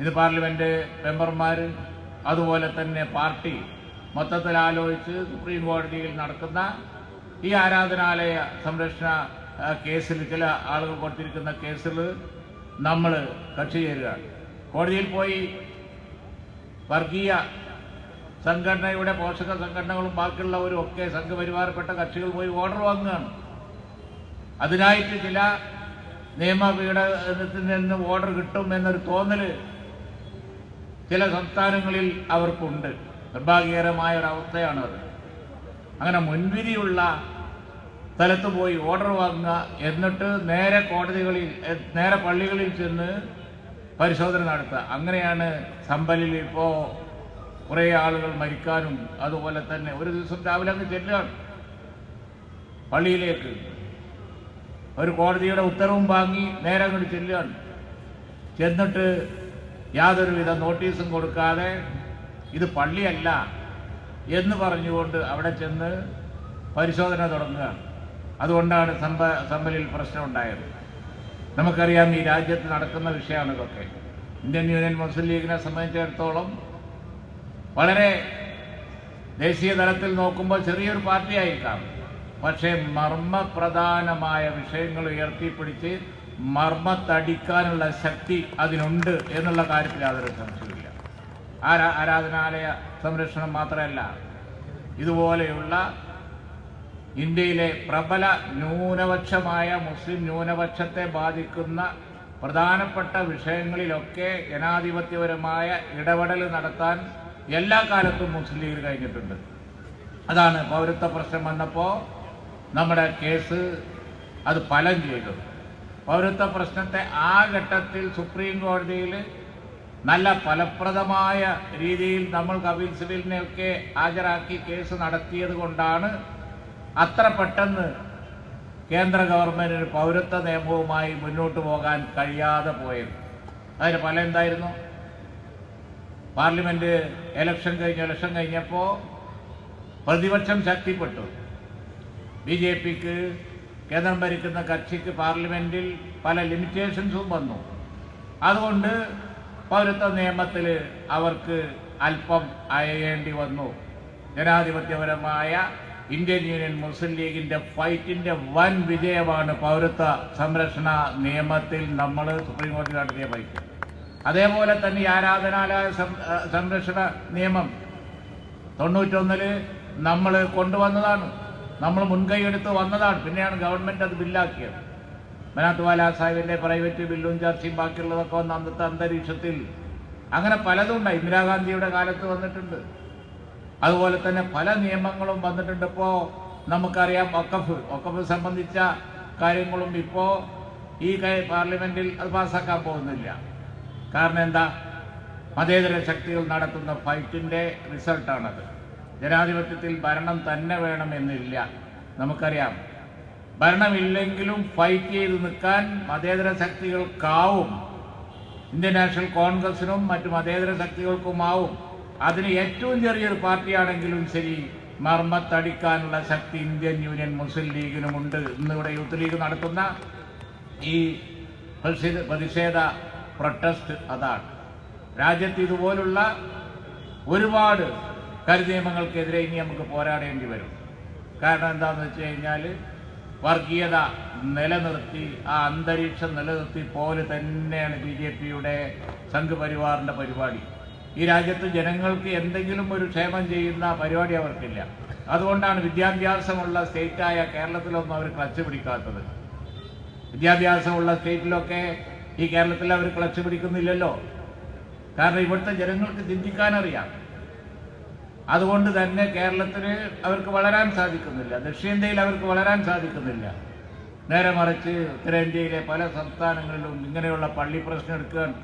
ഇത് പാർലമെന്റ് മെമ്പർമാർ അതുപോലെ തന്നെ പാർട്ടി മൊത്തത്തിൽ ആലോചിച്ച് സുപ്രീം കോടതിയിൽ നടക്കുന്ന ഈ ആരാധനാലയ സംരക്ഷണ കേസിൽ ചില ആളുകൾ കൊടുത്തിരിക്കുന്ന കേസിൽ നമ്മൾ കക്ഷി ചേരുകയാണ്. കോടതിയിൽ പോയി വർഗീയ സംഘടനയുടെ പോഷക സംഘടനകളും ബാക്കിയുള്ളവരും ഒക്കെ സംഘപരിവാരപ്പെട്ട കക്ഷികൾ പോയി ഓർഡർ വാങ്ങുകയാണ്. അതിനായിട്ട് ചില നിയമപീഠത്തിൽ നിന്ന് ഓർഡർ കിട്ടും എന്നൊരു തോന്നൽ ചില സംസ്ഥാനങ്ങളിൽ അവർക്കുണ്ട്. നിർഭാഗ്യകരമായ ഒരു അത് അങ്ങനെ മുൻവിധിയുള്ള സ്ഥലത്ത് പോയി ഓർഡർ വാങ്ങുക എന്നിട്ട് നേരെ കോടതികളിൽ നേരെ പള്ളികളിൽ ചെന്ന് പരിശോധന നടത്തുക. അങ്ങനെയാണ് സമ്പലിൽ ഇപ്പോൾ കുറേ ആളുകൾ മരിക്കാനും അതുപോലെ തന്നെ ഒരു ദിവസം രാവിലെ അങ്ങ് ചെല്ലുകയാണ് പള്ളിയിലേക്ക്. ഒരു കോടതിയുടെ ഉത്തരവും വാങ്ങി നേരെ അങ്ങോട്ട് ചെല്ലുകയാണ്. ചെന്നിട്ട് യാതൊരുവിധ നോട്ടീസും കൊടുക്കാതെ ഇത് പള്ളിയല്ല എന്ന് പറഞ്ഞുകൊണ്ട് അവിടെ ചെന്ന് പരിശോധന തുടങ്ങുകയാണ്. അതുകൊണ്ടാണ് സമ്പ സമ്പലിൽ പ്രശ്നമുണ്ടായത്. നമുക്കറിയാം ഈ രാജ്യത്ത് നടക്കുന്ന വിഷയമാണ് ഇതൊക്കെ. ഇന്ത്യൻ യൂണിയൻ മുസ്ലിം ലീഗിനെ സംബന്ധിച്ചിടത്തോളം വളരെ ദേശീയ തലത്തിൽ നോക്കുമ്പോൾ ചെറിയൊരു പാർട്ടിയായിരിക്കാം പക്ഷേ മർമ്മപ്രധാനമായ വിഷയങ്ങൾ ഉയർത്തിപ്പിടിച്ച് മർമ്മത്തടിക്കാനുള്ള ശക്തി അതിനുണ്ട് എന്നുള്ള കാര്യത്തിൽ യാതൊരു സംശയമില്ല ആരാ ആരാധനാലയ സംരക്ഷണം മാത്രമല്ല ഇതുപോലെയുള്ള ഇന്ത്യയിലെ പ്രബല ന്യൂനപക്ഷമായ മുസ്ലിം ന്യൂനപക്ഷത്തെ ബാധിക്കുന്ന പ്രധാനപ്പെട്ട വിഷയങ്ങളിലൊക്കെ ജനാധിപത്യപരമായ ഇടപെടൽ നടത്താൻ എല്ലാ കാലത്തും മുസ്ലിം ലീഗ് കഴിഞ്ഞിട്ടുണ്ട്. അതാണ് പൗരത്വ പ്രശ്നം വന്നപ്പോൾ നമ്മുടെ കേസ് അത് ഫലം ചെയ്തു. പൗരത്വ പ്രശ്നത്തെ ആ ഘട്ടത്തിൽ സുപ്രീം കോടതിയിൽ നല്ല ഫലപ്രദമായ രീതിയിൽ നമ്മൾ കപിൽ സിബലിനെയൊക്കെ ഹാജരാക്കി കേസ് നടത്തിയത് കൊണ്ടാണ് അത്ര പെട്ടെന്ന് കേന്ദ്ര ഗവൺമെന്റിന് പൗരത്വ നിയമവുമായി മുന്നോട്ട് പോകാൻ കഴിയാതെ പോയത്. അതിന് ഫലം എന്തായിരുന്നു? പാർലമെന്റ് ഇലക്ഷൻ കഴിഞ്ഞ് ഇലക്ഷൻ കഴിഞ്ഞപ്പോൾ പ്രതിപക്ഷം ശക്തിപ്പെട്ടു. ബി ജെ പിക്ക് കേന്ദ്രം ഭരിക്കുന്ന കക്ഷിക്ക് പാർലമെന്റിൽ പല ലിമിറ്റേഷൻസും വന്നു. അതുകൊണ്ട് പൗരത്വ നിയമത്തിൽ അവർക്ക് അല്പം അയയേണ്ടി വന്നു. ജനാധിപത്യപരമായ ഇന്ത്യൻ യൂണിയൻ മുസ്ലിം ലീഗിന്റെ ഫൈറ്റിന്റെ വൻ വിജയമാണ് പൗരത്വ സംരക്ഷണ നിയമത്തിൽ നമ്മൾ സുപ്രീം കോടതി നടത്തിയ ഫൈറ്റ്. അതേപോലെ തന്നെ ഈ ആരാധനാലയ സംരക്ഷണ നിയമം തൊണ്ണൂറ്റൊന്നിൽ നമ്മൾ കൊണ്ടുവന്നതാണ്. നമ്മൾ മുൻകൈ എടുത്ത് വന്നതാണ്. പിന്നെയാണ് ഗവൺമെന്റ് അത് ബില്ലാക്കിയത് മനാത്ത് വാലാ സാഹിബിന്റെ പ്രൈവറ്റ് ബില്ലും ചർച്ചയും ബാക്കിയുള്ളതൊക്കെ വന്ന അന്നത്തെ അന്തരീക്ഷത്തിൽ. അങ്ങനെ പലതും ഉണ്ടായി. ഇന്ദിരാഗാന്ധിയുടെ കാലത്ത് വന്നിട്ടുണ്ട്. അതുപോലെ തന്നെ പല നിയമങ്ങളും വന്നിട്ടുണ്ട്. ഇപ്പോൾ നമുക്കറിയാം ഒക്കഫ് ഒക്കഫ് സംബന്ധിച്ച കാര്യങ്ങളും ഇപ്പോൾ ഈ പാർലമെന്റിൽ അത് പാസ്സാക്കാൻ പോകുന്നില്ല. കാരണം എന്താ? മതേതര ശക്തികൾ നടത്തുന്ന ഫൈറ്റിന്റെ റിസൾട്ടാണത് ജനാധിപത്യത്തിൽ ഭരണം തന്നെ വേണമെന്നില്ല. നമുക്കറിയാം ഭരണമില്ലെങ്കിലും ഫൈറ്റ് ചെയ്ത് നിൽക്കാൻ മതേതര ശക്തികൾക്കാവും. ഇന്ത്യൻ നാഷണൽ കോൺഗ്രസിനും മറ്റു മതേതര ശക്തികൾക്കുമാവും. അതിന് ഏറ്റവും ചെറിയൊരു പാർട്ടിയാണെങ്കിലും ശരി മർമ്മത്തടിക്കാനുള്ള ശക്തി ഇന്ത്യൻ യൂണിയൻ മുസ്ലിം ലീഗിനുമുണ്ട് ഇന്നിവിടെ യൂത്ത് ലീഗ് നടത്തുന്ന ഈ പ്രതിഷേധ പ്രൊട്ടസ്റ്റ് അതാണ്. രാജ്യത്ത് ഇതുപോലുള്ള ഒരുപാട് കരിനിയമങ്ങൾക്കെതിരെ ഇനി നമുക്ക് പോരാടേണ്ടി വരും. കാരണം എന്താണെന്ന് വെച്ച് കഴിഞ്ഞാൽ വർഗീയത നിലനിർത്തി ആ അന്തരീക്ഷം നിലനിർത്തി പോലെ തന്നെയാണ് ബി ജെ പിയുടെ സംഘപരിവാറിന്റെ പരിപാടി. ഈ രാജ്യത്ത് ജനങ്ങൾക്ക് എന്തെങ്കിലും ഒരു ക്ഷേമം ചെയ്യുന്ന പരിപാടി അവർക്കില്ല. അതുകൊണ്ടാണ് വിദ്യാഭ്യാസമുള്ള സ്റ്റേറ്റായ കേരളത്തിലൊന്നും അവർ ക്ലച്ച് പിടിക്കാത്തത്. വിദ്യാഭ്യാസമുള്ള സ്റ്റേറ്റിലൊക്കെ ഈ കേരളത്തിൽ അവർ ക്ലച്ച് പിടിക്കുന്നില്ലല്ലോ. കാരണം ഇവിടുത്തെ ജനങ്ങൾക്ക് ചിന്തിക്കാനറിയാം. അതുകൊണ്ട് തന്നെ കേരളത്തിന് അവർക്ക് വളരാൻ സാധിക്കുന്നില്ല. ദക്ഷിണേന്ത്യയിൽ അവർക്ക് വളരാൻ സാധിക്കുന്നില്ല. നേരെ മറിച്ച് ഉത്തരേന്ത്യയിലെ പല സംസ്ഥാനങ്ങളിലും ഇങ്ങനെയുള്ള പള്ളി പ്രശ്നം എടുക്കുകയാണ്